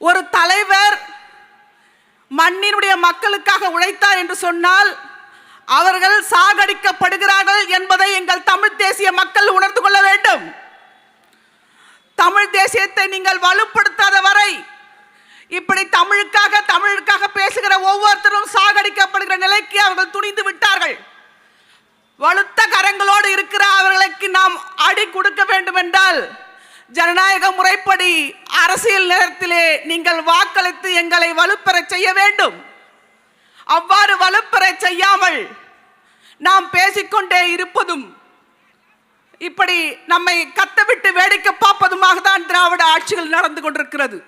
ஒரு தலைவர் மண்ணினுடைய மக்களுக்காக உழைத்தார் என்று சொன்னால் அவர்கள் சாகடிக்கப்படுகிறார்கள் என்பதை எங்கள் தமிழ் தேசிய மக்கள் உணர்ந்து கொள்ள வேண்டும். தமிழ் தேசியத்தை நீங்கள் வலுப்படுத்தாத வரை இப்படி தமிழுக்காக தமிழுக்காக பேசுகிற ஒவ்வொருத்தரும் சாகடிக்கப்படுகிற நிலைக்கு அவர்கள் துணிந்து விட்டார்கள். வலுத்த கரங்களோடு இருக்கிற அவர்களுக்கு நாம் அடி கொடுக்க ஜனநாயக முறைப்படி அரசியல் நேரத்திலே நீங்கள் வாக்களித்து எங்களை வலுப்பெற செய்ய வேண்டும். அவ்வாறு வலுப்பெற செய்யாமல் நாம் பேசிக்கொண்டே இருப்பதும் இப்படி நம்மை கத்தவிட்டு வேடிக்கை பார்ப்பதுமாக தான் திராவிட ஆட்சிகள் நடந்து கொண்டிருக்கிறது.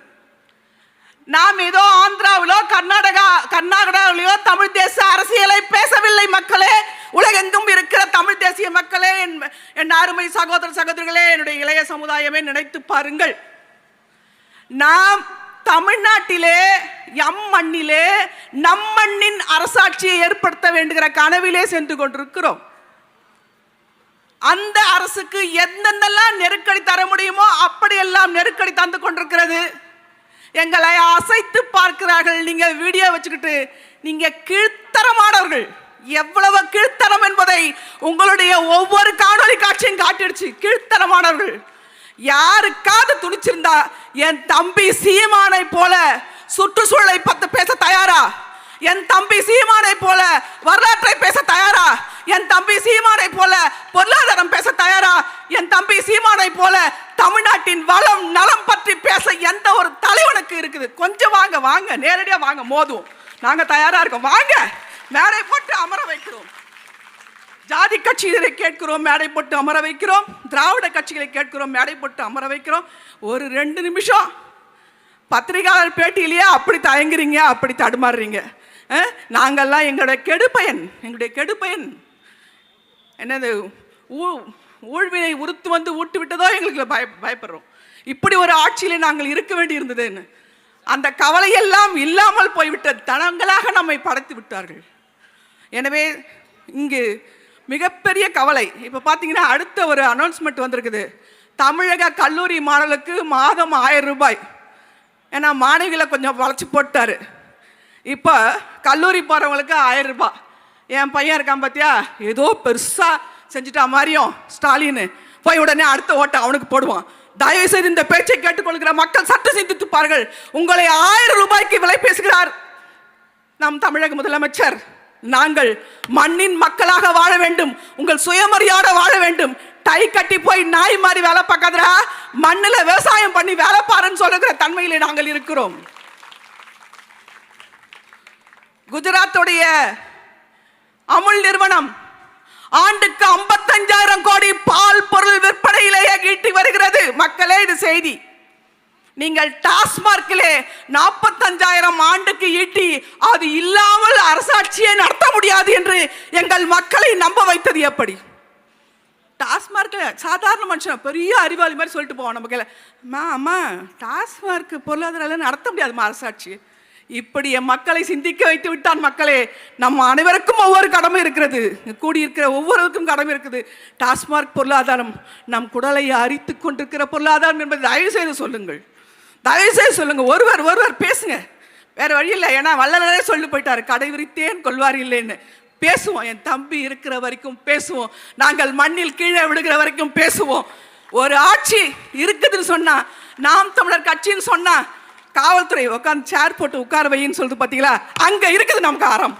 நாம் ஏதோ ஆந்திராவிலோ கர்நாடகா கர்நாடகாவிலோ தமிழ் தேச அரசியலை பேசவில்லை மக்களே உலகெங்கும் இருக்கிற தமிழ் தேசிய மக்களே என் என் அருமை சகோதர சகோதரிகளே என்னுடைய இளைய சமுதாயமே நினைத்து பாருங்கள். நாம் தமிழ்நாட்டிலே எம் மண்ணிலே நம் மண்ணின் அரசாட்சியை ஏற்படுத்த வேண்டுகிற கனவிலே சென்று கொண்டிருக்கிறோம். அந்த அரசுக்கு எந்தெந்தெல்லாம் நெருக்கடி தர முடியுமோ அப்படியெல்லாம் நெருக்கடி தந்து கொண்டிருக்கிறது. எங்களை அசைத்து பார்க்கிறார்கள். நீங்க வீடியோ வச்சுக்கிட்டு நீங்க கீழ்த்தரமானவர்கள். எவ்வளவு கீழ்த்தரம் என்பதை உங்களுடைய ஒவ்வொரு காணொலி காட்சியும் காட்டிடுச்சு. கீழ்த்தரமானவர்கள். யாருக்காவது துணிச்சிருந்தா என் தம்பி சீமானை போல சுற்றுச்சூழலை பத்து பேச தயாரா? என் தம்பி சீமானை போல வரலாற்றை பேச தயாரா? என் தம்பி சீமானை போல பொருளாதாரம் பேச தயாரா? என் தம்பி சீமானை போல தமிழ்நாட்டின் வளம் நலம் பற்றி பேச எந்த ஒரு தலைவனுக்கு இருக்குது? கொஞ்சம் வாங்க வாங்க நேரடியாக வாங்க மோதும் நாங்கள் தயாராக இருக்கோம். வாங்க மேடை போட்டு அமர ஜாதி கட்சிகளை கேட்கிறோம் மேடை போட்டு அமர வைக்கிறோம். திராவிட கட்சிகளை கேட்கிறோம் மேடை போட்டு அமர வைக்கிறோம். ஒரு ரெண்டு நிமிஷம். பத்திரிகையாளர் பேட்டியிலேயே அப்படி தயங்குறீங்க அப்படி தடுமாறுறீங்க. நாங்கள்லாம் நாங்கெல்லாம் எங்களுடைய கெடுப்பயன் எங்களுடைய கெடுப்பயன் என்னது ஊ ஊழ்வினை உறுத்து வந்து ஊட்டு விட்டதோ எங்களுக்கு பய பயப்படுறோம். இப்படி ஒரு ஆட்சியில் நாங்கள் இருக்க வேண்டி இருந்ததுன்னு அந்த கவலையெல்லாம் இல்லாமல் போய்விட்டது தனங்களாக நம்மை படைத்து விட்டார்கள். எனவே இங்கு மிகப்பெரிய கவலை. இப்போ பார்த்தீங்கன்னா அடுத்த ஒரு அனௌன்ஸ்மெண்ட் வந்திருக்குது. தமிழக கல்லூரி மாணவர்களுக்கு மாதம் ஆயிரம் ரூபாய். ஏன்னா மாணவிகளை கொஞ்சம் வளைச்சி போட்டார். இப்போ கல்லூரி போகிறவங்களுக்கு ஆயிரம் ரூபாய். என் பையன் இருக்கான் பார்த்தியா ஏதோ பெருசாக செஞ்சுட்டா மாதிரியும் ஸ்டாலின் போய் உடனே அடுத்த ஓட்டை அவனுக்கு போடுவான். தயவு செய்து இந்த பேச்சை கேட்டுக்கொள்கிற மக்கள் சற்று சிந்தித்துப்பார்கள் உங்களை ஆயிரம் ரூபாய்க்கு விலை பேசுகிறார் நம் தமிழக முதலமைச்சர். நாங்கள் மண்ணின் மக்களாக வாழ வேண்டும் உங்கள் சுயமரியாதை வாழ வேண்டும். டை கட்டி போய் நாய் மாதிரி வேலை பார்க்காதடா. மண்ணில் விவசாயம் பண்ணி வேலை பாருன்னு சொல்லுகிற தன்மையில் நாங்கள் இருக்கிறோம். குஜராத்துடைய அமுல் நிறுவனம் ஆண்டுக்கு ஐம்பத்தஞ்சாயிரம் கோடி பால் பொருள் விற்பனையிலேயே ஈட்டி வருகிறது. மக்களே இது செய்தி. நீங்கள் டாஸ்மார்க்கிலே நாற்பத்தஞ்சாயிரம் ஆண்டுக்கு ஈட்டி அது இல்லாமல் அரசாட்சியை நடத்த முடியாது என்று எங்கள் மக்களை நம்ப வைத்தது எப்படி? டாஸ்மார்க்கில் சாதாரண மனுஷன் பெரிய அறிவாளி மாதிரி சொல்லிட்டு போவோம் நம்ம அம்மா அம்மா டாஸ்மார்க் பொருளாதாரம் நடத்த முடியாதுமா அரசாட்சி. இப்படி என் மக்களை சிந்திக்க வைத்து விட்டான் மக்களே நம்ம அனைவருக்கும் ஒவ்வொரு கடமை இருக்கிறது. கூடியிருக்கிற ஒவ்வொருவருக்கும் கடமை இருக்குது. டாஸ்மார்க் பொருளாதாரம் நம் குடலை அரித்து கொண்டிருக்கிற பொருளாதாரம் என்பதை தயவு செய்து சொல்லுங்கள். தயவுசெய்து சொல்லுங்க. ஒருவர் ஒருவர் பேசுங்க. வேற வழி இல்லை. ஏன்னா வல்லனரே சொல்லி போயிட்டாரு. கடை விரித்தேன் கொள்வார் இல்லைன்னு. பேசுவோம். என் தம்பி இருக்கிற வரைக்கும் பேசுவோம். நாங்கள் மண்ணில் கீழே விடுகிற வரைக்கும் பேசுவோம். ஒரு ஆட்சி இருக்குதுன்னு சொன்னா நாம் தமிழர் கட்சின்னு சொன்னா காவல்துறை உட்காந்து சேர் போட்டு உட்கார வைன்னு சொல்லிட்டு பார்த்தீங்களா அங்க இருக்குது நமக்கு ஆரம்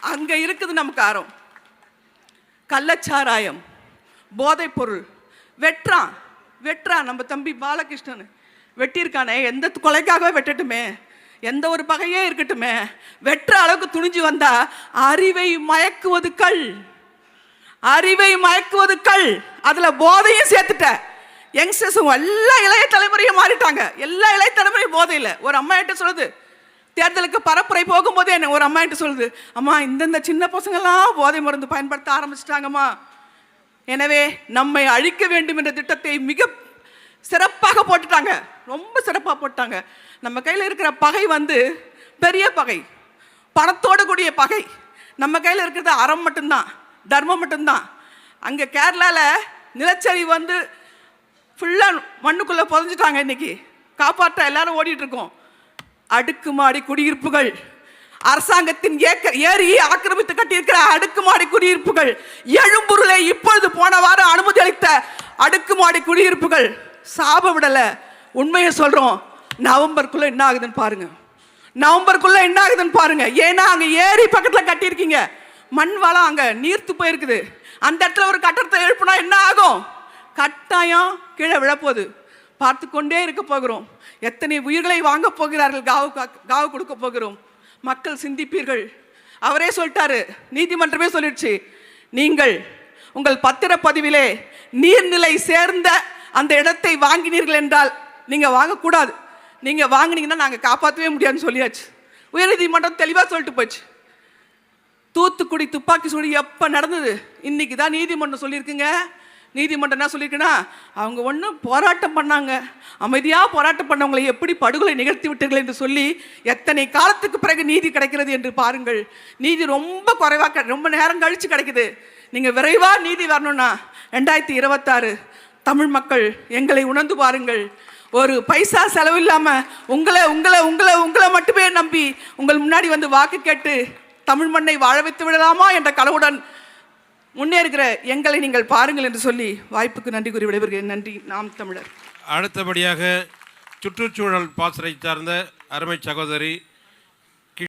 அங்க இருக்குது நமக்கு ஆரம் கள்ளச்சாராயம் போதைப்பொருள் பொருள் வெட்டுறான் நம்ம தம்பி பாலகிருஷ்ணன். வெட்டியிருக்கானே எந்த கொலைக்காகவே வெட்டட்டுமே. எந்த ஒரு பகையே இருக்கட்டுமே. வெட்டுற அளவுக்கு துணிஞ்சு வந்தா அறிவை மயக்குவது கல். அறிவை மயக்குவது கல். அதில் போதையும் சேர்த்துட்ட. யங்ஸ்டர்ஸும் எல்லா இளைய தலைமுறையும் மாறிட்டாங்க. எல்லா இளைய தலைமுறையும் போதையில். ஒரு அம்மா கிட்ட சொல்லுது தேர்தலுக்கு பரப்புரை போகும்போதே என்ன? ஒரு அம்மா கிட்ட சொல்லுது அம்மா இந்தந்த சின்ன பசங்கள்லாம் போதை மருந்து பயன்படுத்த ஆரம்பிச்சிட்டாங்கம்மா. எனவே நம்மை அழிக்க வேண்டும் என்ற திட்டத்தை மிக சிறப்பாக போட்டுட்டாங்க. ரொம்ப சிறப்பாக போட்டாங்க. நம்ம கையில் இருக்கிற பகை வந்து பெரிய பகை. பணத்தோடு கூடிய பகை. நம்ம கையில் இருக்கிறது அறம் மட்டும்தான் தர்மம் மட்டும்தான். அங்கே கேரளாவில் நிலச்சரி வந்து ஃபுல்லாக மண்ணுக்குள்ளே புதைஞ்சிட்டாங்க இன்னைக்கு. காப்பாற்ற எல்லாரும் ஓடிட்டுருக்கோம் அடுக்குமாடி குடியிருப்புகள். அரசாங்கத்தின் ஏக்க ஏரியை ஆக்கிரமித்து கட்டியிருக்கிற அடுக்குமாடி குடியிருப்புகள் எழும்பொருளை இப்பொழுது போன வாரம் அனுமதி அளித்த அடுக்குமாடி குடியிருப்புகள் சாப விடலை. உண்மையை சொல்கிறோம் நவம்பருக்குள்ளே என்ன ஆகுதுன்னு பாருங்க. நவம்பருக்குள்ளே என்ன ஆகுதுன்னு பாருங்க. ஏன்னா அங்கே ஏரி பக்கத்தில் கட்டியிருக்கீங்க. மண் வளம் அங்கே நீர்த்து போயிருக்குது. அந்த இடத்துல ஒரு கட்டடத்தை எழுப்புனா என்ன ஆகும்? கட்டாயம் கீழே விழப்போகுது. பார்த்து கொண்டே இருக்க போகிறோம். எத்தனை உயிர்களை வாங்க போகிறார்கள்? காவு காவு கொடுக்க போகிறோம். மக்கள் சிந்திப்பீர்கள். அவரே சொல்லிட்டாரு நீதிமன்றமே சொல்லிடுச்சு. நீங்கள் உங்கள் பத்திரப்பதிவிலே நீர்நிலை சேர்ந்த அந்த இடத்தை வாங்கினீர்கள் என்றால் நீங்கள் வாங்கக்கூடாது. நீங்கள் வாங்கினீங்கன்னா நாங்கள் காப்பாற்றவே முடியாதுன்னு சொல்லியாச்சு. உயர்நீதிமன்றம் தெளிவாக சொல்லிட்டு போச்சு தூத்துக்குடி துப்பாக்கி சூடு எப்போ நடந்தது? இன்னைக்கு தான் நீதிமன்றம் சொல்லியிருக்குங்க. நீதிமன்றம் என்ன சொல்லியிருக்குன்னா அவங்க ஒன்றும் போராட்டம் பண்ணாங்க. அமைதியாக போராட்டம் பண்ணவங்களை எப்படி படுகொலை நிகழ்த்தி விட்டீர்கள் என்று சொல்லி எத்தனை காலத்துக்கு பிறகு நீதி கிடைக்கிறது என்று பாருங்கள். நீதி ரொம்ப குறைவாக ரொம்ப நேரம் கழித்து கிடைக்குது. நீங்கள் விரைவாக நீதி வரணும்னா ரெண்டாயிரத்தி இருபத்தாறு தமிழ் மக்கள் எங்களை உணர்ந்து பாருங்கள். ஒரு பைசா செலவு இல்லாமல் உங்களை உங்களை உங்களை உங்களை மட்டுமே நம்பி உங்கள் முன்னாடி வந்து வாக்கு கேட்டு தமிழ் மண்ணை வாழ வைத்து விடலாமா என்ற கனவுடன் முன்னேறுகிற எங்களை நீங்கள் பாருங்கள் என்று சொல்லி வாய்ப்புக்கு நன்றி கூறி விடைபெறுகிறேன். நன்றி. நாம் தமிழர். அடுத்தபடியாக சுற்றுச்சூழல் பாசறை சார்ந்த அருமை சகோதரி